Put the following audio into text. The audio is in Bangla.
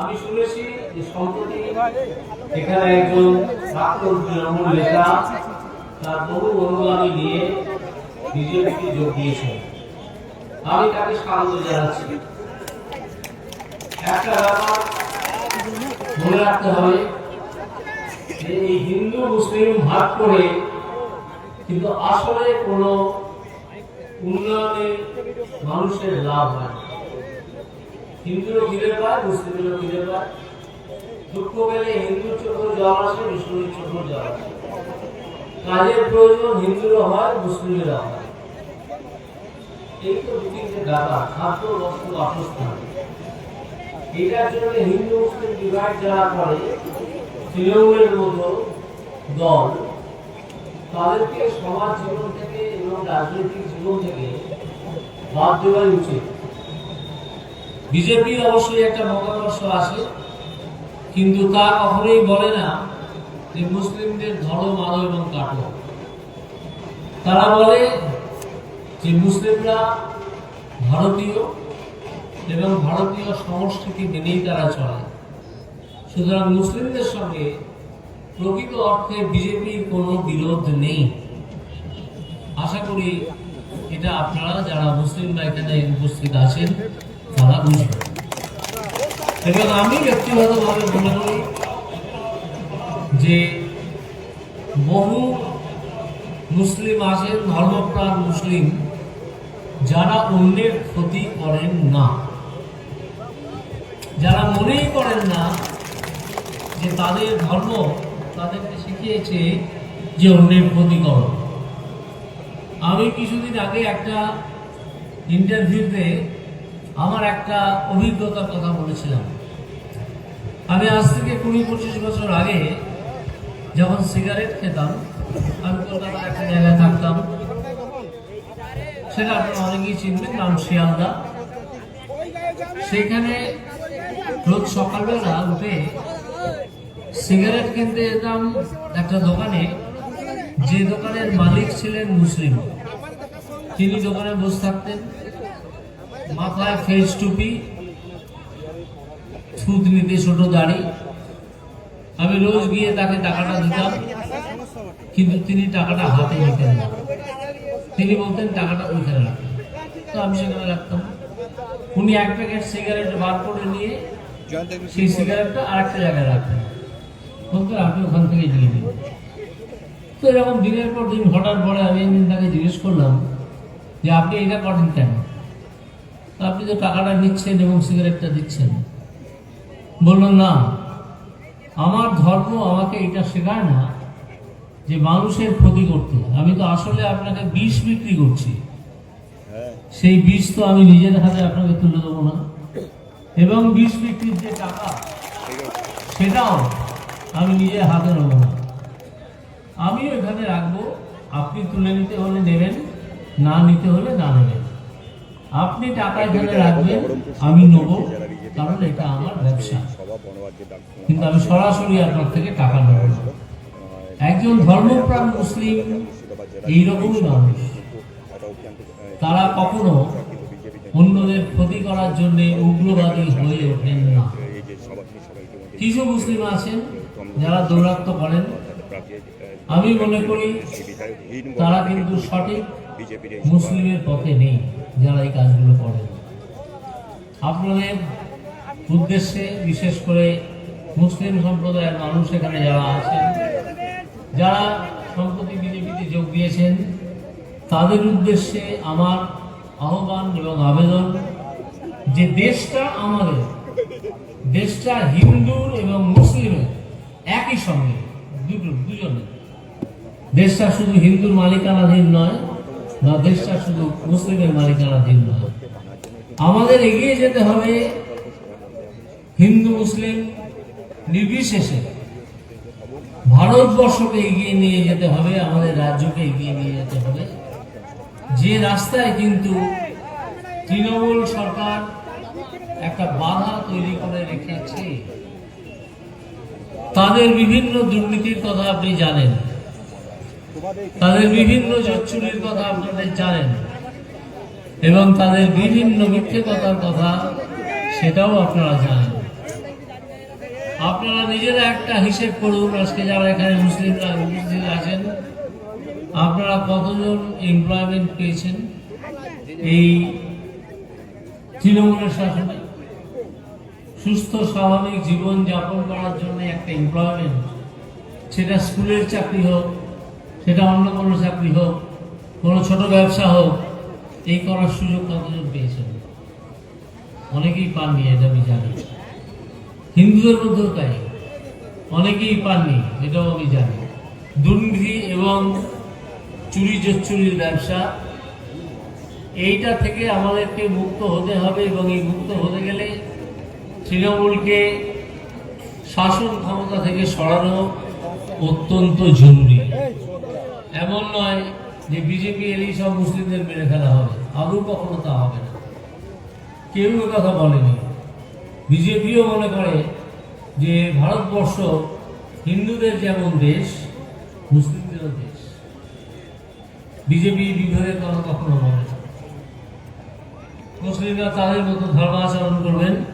আমি শুনেছি যে সম্প্রতি এখানে একজন তৃণমূল নেতা তার বহু অনুগামী নিয়ে বিজেপিতে যোগ দিয়েছেন আমি তাকে স্বাগত জানাচ্ছি একটা মনে রাখতে হবে যে এই হিন্দু, মুসলিম ভাগ করে কিন্তু আসলে কোনো উন্নয়নে মানুষের লাভ হয়। হিন্দুরও ফিরে পায় মুসলিমেরও ফিরে পায়। দুঃখ পেলে হিন্দুর চোখেও জল আসে, মুসলিমের চোখেও জল আসে। কাজের প্রয়োজন হিন্দুরও হয়, মুসলিমেরও হয়। এই তো দু তিনটে ব্যাপার খাদ্য বস্ত্র বাসস্থান। এটার জন্য হিন্দু মুসলিম ডিভাইড যারা করে, তৃণমূলের মতো দল, তাদেরকে সমাজ জীবন থেকে এবং রাজনৈতিক জীবন থেকে বাদ দেওয়াই উচিত। বিজেপির অবশ্যই একটা মতাদর্শ আছে, কিন্তু তা কখনোই বলে না যে মুসলিমদের ধরো মারো এবং কাটো তারা বলে যে মুসলিমরা ভারতীয় এবং ভারতীয় সংস্কৃতি মেনেই তারা চলে। সুতরাং মুসলিমদের সঙ্গে প্রকৃত অর্থে বিজেপির কোনো বিরোধ নেই। আশা করি এটা আপনারা যারা মুসলিমরা এখানে উপস্থিত আছেন তারা বুঝবেন এবং আমি ব্যক্তিগতভাবে মনে করি যে বহু মুসলিম আছেন ধর্মপ্রাণ মুসলিম যারা অন্যের ক্ষতি করেন না যারা মনেই করেন না যে তাদের ধর্ম তাদেরকে শিখিয়েছে যে অন্যের ক্ষতি করো আমি কিছুদিন আগে একটা ইন্টারভিউতে আমার একটা অভিজ্ঞতার কথা বলেছিলাম। আমি আজ থেকে কুড়ি পঁচিশ বছর আগে যখন সিগারেট খেতাম, আমি কলকাতার একটা জায়গায় থাকতাম। সেটা আপনারা অনেকেই চিনবেন, নাম শিয়ালদা। সেখানে রোজ সকালবেলা উঠে সিগারেট কিনতে যেতাম একটা দোকানে। যে দোকানের মালিক ছিলেন মুসলিম। তিনি দোকানে বসে থাকতেন। মাথায় ফেস টুপি সুদ নিতে ছোট দাড়ি। আমি রোজ গিয়ে তাকে টাকাটা দিতাম, কিন্তু তিনি টাকাটা হাতে নিতেন না। তিনি বলতেন, টাকাটা ওইখানে রাখেন তো আমি সেখানে রাখতাম। উনি এক প্যাকেট সিগারেট বার করে নিয়ে সেই সিগারেটটা আরেকটা জায়গায় রাখেন বলতেন, আপনি ওখান থেকে নিয়ে নিন। তো এরকম দিনের পর দিন ঘটার পরে আমি একদিন তাকে জিজ্ঞেস করলাম যে, আপনি এটা করেন কেন? আপনি তো টাকাটা নিচ্ছেন এবং সিগারেটটা দিচ্ছেন। বললেন, না, আমার ধর্ম আমাকে এটা শেখায় না যে মানুষের ক্ষতি করতে আমি তো আসলে আপনাকে বিষ বিক্রি করছি। সেই বিষ তো আমি নিজের হাতে আপনাকে তুলে দেবো না। এবং বিষ বিক্রির যে টাকা, সেটাও আমি নিজের হাতে নেব না। আমিও এখানে রাখব। আপনি তুলে নিতে হলে নেবেন, না নিতে হলে না নেবেন। আপনি টাকা এখানে রাখবেন আমি নেব কারণ এটা আমার ব্যবসা। কিন্তু আমি সরাসরি আপনার থেকে টাকা নেব। একজন ধর্মপ্রাণ মুসলিম এইরকমই মানুষ। তারা কখনো অন্যদের ক্ষতি করার জন্য উগ্রবাদী হয়ে ওঠেন না। কিছু মুসলিম আছেন যারা দৌরাত্ম করেন আমি মনে করি তারা কিন্তু সঠিক মুসলিমের পথে নেই। যারা এই কাজগুলো করেন। আপনাদের উদ্দেশ্যে বিশেষ করে মুসলিম সম্প্রদায়ের মানুষ এখানে যারা আছেন, যারা সম্প্রতি বিজেপিতে যোগ দিয়েছেন, তাদের উদ্দেশ্যে আমার আহ্বান এবং আবেদন যে দেশটা আমাদের, দেশটা হিন্দুর এবং মুসলিমের একই সঙ্গে, দুটো, দুজনের। দেশটা শুধু হিন্দুর মালিকানাধীন নয় বা দেশটা শুধু মুসলিমের মালিকানাধীন নয়। আমাদের এগিয়ে যেতে হবে হিন্দু, মুসলিম নির্বিশেষে। ভারতবর্ষকে এগিয়ে নিয়ে যেতে হবে, আমাদের রাজ্যকে এগিয়ে নিয়ে যেতে হবে। যে রাস্তায় কিন্তু তৃণমূল সরকার একটা বাধা তৈরি করে রেখেছে, তাদের বিভিন্ন দুর্নীতির কথা আপনি জানেন। তাদের বিভিন্ন জোচ্চুরির কথা আপনাদের জানেন এবং তাদের বিভিন্ন মিথ্যে কথার কথা সেটাও আপনারা জানেন। আপনারা নিজেরা একটা হিসেব করুন, আজকে যারা এখানে মুসলিমরা মুসলিম আছেন, আপনারা কতজন এমপ্লয়মেন্ট পেয়েছেন এই তৃণমূলের শাসনে? সুস্থ, স্বাভাবিক জীবন যাপন করার জন্য একটা এমপ্লয়মেন্ট সেটা স্কুলের চাকরি হোক সেটা অন্য কোনো চাকরি হোক, কোনো ছোট ব্যবসা হোক, এই করার সুযোগ কতজন পেয়েছেন? অনেকেই পাননি, এটা আমি জানি। হিন্দুদের মধ্যেও তাই। অনেকেই পাননি, এটাও আমি জানি। দুর্নীতি এবং চুরি চুরির ব্যবসা, এইটা থেকে আমাদেরকে মুক্ত হতে হবে এবং এই মুক্ত হতে গেলে তৃণমূলকে শাসন ক্ষমতা থেকে সরানো অত্যন্ত জরুরি। এমন নয় যে বিজেপি এলেই সব মুসলিমদের মেরে ফেলা হবে। আদৌ কখনো তা হবে না। কেউ কথা বলেনি। বিজেপিও মনে করে যে ভারতবর্ষ হিন্দুদের যেমন দেশ, মুসলিমদেরও দেশ। বিজেপি বিভেদের কথা কখনো বলে না। মুসলিমরা তাদের মতো ধর্ম আচরণ করবেন।